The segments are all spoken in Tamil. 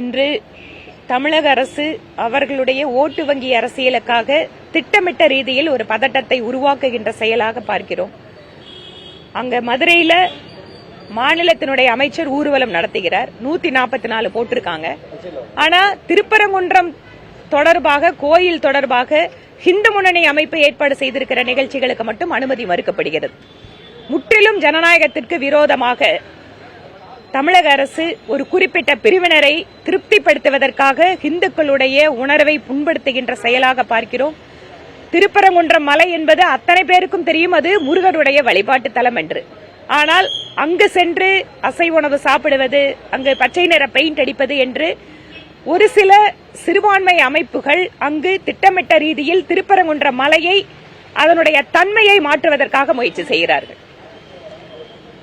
இன்று தமிழக அரசு அவர்களுடைய ஓட்டு வங்கி அரசியலுக்காக திட்டமிட்ட ரீதியில் ஒரு பதட்டத்தை உருவாக்குகின்ற செயலாக பார்க்கிறோம். அங்க மதுரையில மாநிலத்தினுடைய அமைச்சர் ஊர்வலம் நடத்துகிறார். நூத்தி நாற்பத்தி நாலு போட்டிருக்காங்க. ஆனா திருப்பரங்குன்றம் தொடர்பாக கோயில் தொடர்பாக ஹிந்து முன்னணி அமைப்பு ஏற்பாடு செய்திருக்கிற நிகழ்ச்சிகளுக்கு மட்டும் அனுமதி மறுக்கப்படுகிறது. முற்றிலும் ஜனநாயகத்திற்கு விரோதமாக தமிழக அரசு ஒரு குறிப்பிட்ட பிரிவினரை திருப்திப்படுத்துவதற்காக இந்துக்களுடைய உணர்வை புண்படுத்துகின்ற செயலாக பார்க்கிறோம். திருப்பரங்குன்றம் மலை என்பது அத்தனை பேருக்கும் தெரியும். அது முருகனுடைய வழிபாட்டு தலம் என்று. ஆனால் அங்கு சென்று அசை உணவு சாப்பிடுவது அங்கு பச்சை நிற பெயிண்ட் அடிப்பது என்று ஒரு சில சிறுபான்மை அமைப்புகள் அங்கு திட்டமிட்ட ரீதியில் திருப்பரங்குன்ற மலையை அதனுடைய தன்மையை மாற்றுவதற்காக முயற்சி செய்கிறார்கள்.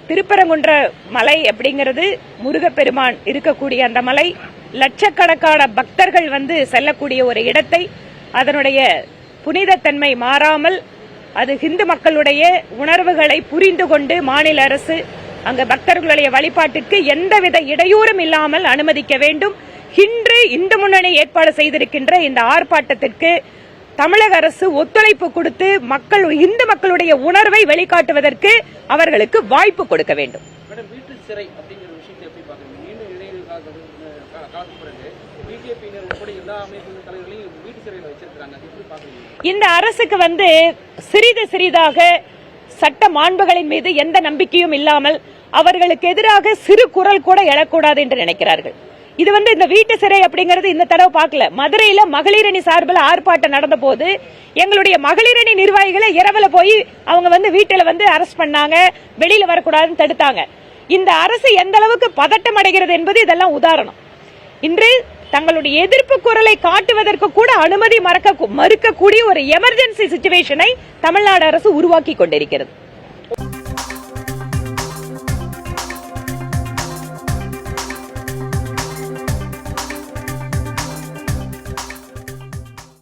திருப்பரங்குன்ற மலை அப்படிங்கிறது முருகப்பெருமான் இருக்கக்கூடிய அந்த மலை. லட்சக்கணக்கான பக்தர்கள் வந்து செல்லக்கூடிய ஒரு இடத்தை அதனுடைய புனிதத்தன்மை மாறாமல் அது ஹிந்து மக்களுடைய உணர்வுகளை புரிந்து கொண்டு மாநில அரசு அங்கு பக்தர்களுடைய வழிபாட்டிற்கு எந்தவித இடையூறும் இல்லாமல் அனுமதிக்க வேண்டும். இன்று இந்து முன்னணி ஏற்பாடு செய்திருக்கின்ற இந்த ஆர்ப்பாட்டத்திற்கு தமிழக அரசு ஒத்துழைப்பு கொடுத்து மக்கள் இந்து மக்களுடைய உணர்வை வெளிக்காட்டுவதற்கு அவர்களுக்கு வாய்ப்பு கொடுக்க வேண்டும். இந்த அரசுக்கு வந்து சிறிது சிறிதாக சட்ட மாண்புகளின் மீது எந்த நம்பிக்கையும் இல்லாமல் அவர்களுக்கு எதிராக சிறு குரல் கூட எழக்கூடாது என்று நினைக்கிறார்கள். இது வந்து இந்த வீட்டு சிறை அப்படிங்கறது இந்த தடவை பார்க்கல. மதுரையில மகளிரணி சார்பில் ஆர்ப்பாட்டம் நடந்த போது எங்களுடைய மகளிரணி நிர்வாகிகளை இரவுல போய் அவங்க வந்து வீட்டுல வந்து அரெஸ்ட் பண்ணாங்க. வெளியில வரக்கூடாதுன்னு தடுத்தாங்க. இந்த அரசு எந்த அளவுக்கு பதட்டம் அடைகிறது என்பது இதெல்லாம் உதாரணம். இன்று தங்களுடைய எதிர்ப்பு குரலை காட்டுவதற்கு கூட அனுமதி மறக்க மறுக்கக்கூடிய ஒரு எமர்ஜென்சி சுச்சுவேஷனை தமிழ்நாடு அரசு உருவாக்கி கொண்டிருக்கிறது.